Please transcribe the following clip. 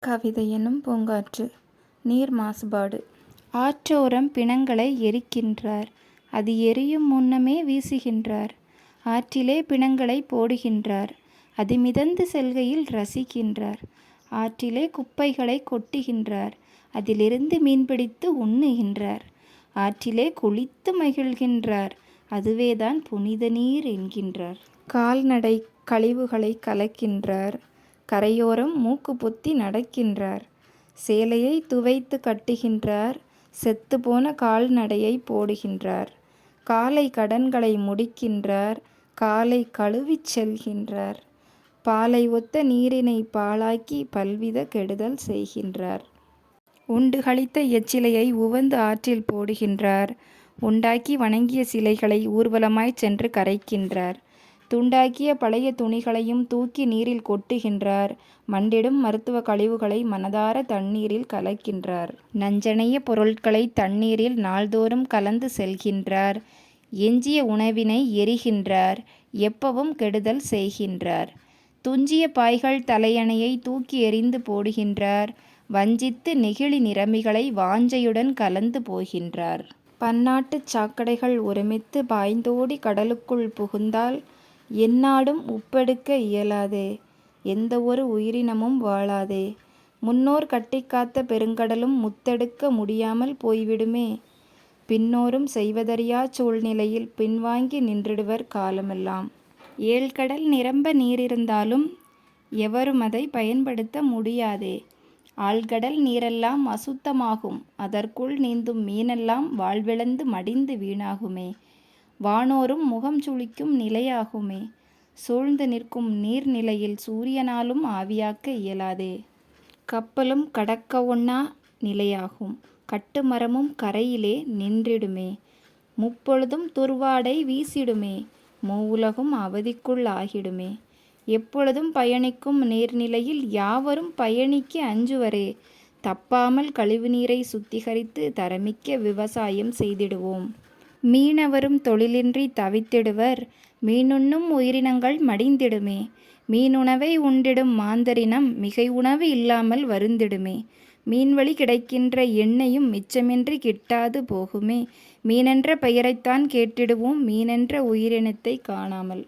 கவிதை பூங்காற்று. நீர் மாசுபாடு. ஆற்றோரம் பிணங்களை எரிக்கின்றார். அது எரியும் முன்னமே வீசுகின்றார். ஆற்றிலே பிணங்களை போடுகின்றார். அது மிதந்து செல்கையில் ரசிக்கின்றார். ஆற்றிலே குப்பைகளை கொட்டுகின்றார். அதிலிருந்து மீன்பிடித்து உண்ணுகின்றார். ஆற்றிலே குளித்து மகிழ்கின்றார். அதுவேதான் புனித நீர் என்கின்றார். கால்நடை கழிவுகளை கலக்கின்றார். கரையோரம் மூக்கு பொத்தி நடக்கின்றார். சேலையை துவைத்து கட்டுகின்றார். செத்துப்போன கால்நடையை போடுகின்றார். காலை கடன்களை முடிக்கின்றார். காலை கழுவிச் செல்கின்றார். பாலை ஒத்த நீரினை பாழாக்கி பல்வித கெடுதல் செய்கின்றார். உண்டு கழித்த எச்சிலையை உவந்து ஆற்றில் போடுகின்றார். உண்டாக்கி வணங்கிய சிலைகளை ஊர்வலமாய் சென்று கரைக்கின்றார். துண்டாக்கிய பழைய துணிகளையும் தூக்கி நீரில் கொட்டுகின்றார். மண்டிடும் மருத்துவ கழிவுகளை மனதார தண்ணீரில் கலக்கின்றார். நஞ்சனைய பொருட்களை தண்ணீரில் நாள்தோறும் கலந்து செல்கின்றார். எஞ்சிய உணவினை எரிகின்றார். எப்பவும் கெடுதல் செய்கின்றார். துஞ்சிய பாய்கள் தலையணையை தூக்கி எறிந்து போடுகின்றார். வஞ்சித்து நெகிழி நிறமிகளை வாஞ்சையுடன் கலந்து போகின்றார். பன்னாட்டுச் சாக்கடைகள் ஒருமித்து பாய்ந்தோடி கடலுக்குள் புகுந்தால் எந்நாடும் உப்பெடுக்க இயலாதே. எந்த ஒரு உயிரினமும் வாழாதே. முன்னோர் கட்டிக்காத்த பெருங்கடலும் முத்தெடுக்க முடியாமல் போய்விடுமே. பின்னோரும் செய்வதறியாச் சூழ்நிலையில் பின்வாங்கி நின்றிடுவர் காலமெல்லாம். ஏழ்கடல் நிரம்ப நீரிருந்தாலும் எவரும் அதை பயன்படுத்த முடியாதே. ஆழ்கடல் நீரெல்லாம் அசுத்தமாகும். அதற்குள் நீந்தும் மீனெல்லாம் வாழ்விழந்து மடிந்து வீணாகுமே. வானோரும் முகம் சுளிக்கும் நிலையாகுமே. சூழ்ந்து நிற்கும் நீர்நிலையில் சூரியனாலும் ஆவியாக்க இயலாதே. கப்பலும் கடக்க ஒண்ணா நிலையாகும். கட்டுமரமும் கரையிலே நின்றிடுமே. முப்பொழுதும் துர்வாடை வீசிடுமே. மூவுலகும் அவதிக்குள் ஆகிடுமே. எப்பொழுதும் பயணிக்கும் நீர்நிலையில் யாவரும் பயணிக்க அஞ்சுவரே. தப்பாமல் கழிவுநீரை சுத்திகரித்து தரமிக்க விவசாயம் செய்திடுவோம். மீனவரும் தொழிலின்றி தவித்திடுவர். மீனுண்ணும் உயிரினங்கள் மடிந்திடுமே. மீனுணவை உண்டிடும் மாந்தரினம் மிகை உணவு இல்லாமல் வருந்திடுமே. மீன்வழி கிடைக்கின்ற எண்ணெயும் மிச்சமின்றி கிட்டாது போகுமே. மீனென்ற பெயரைத்தான் கேட்டிடுவோம் மீனென்ற உயிரினத்தை காணாமல்.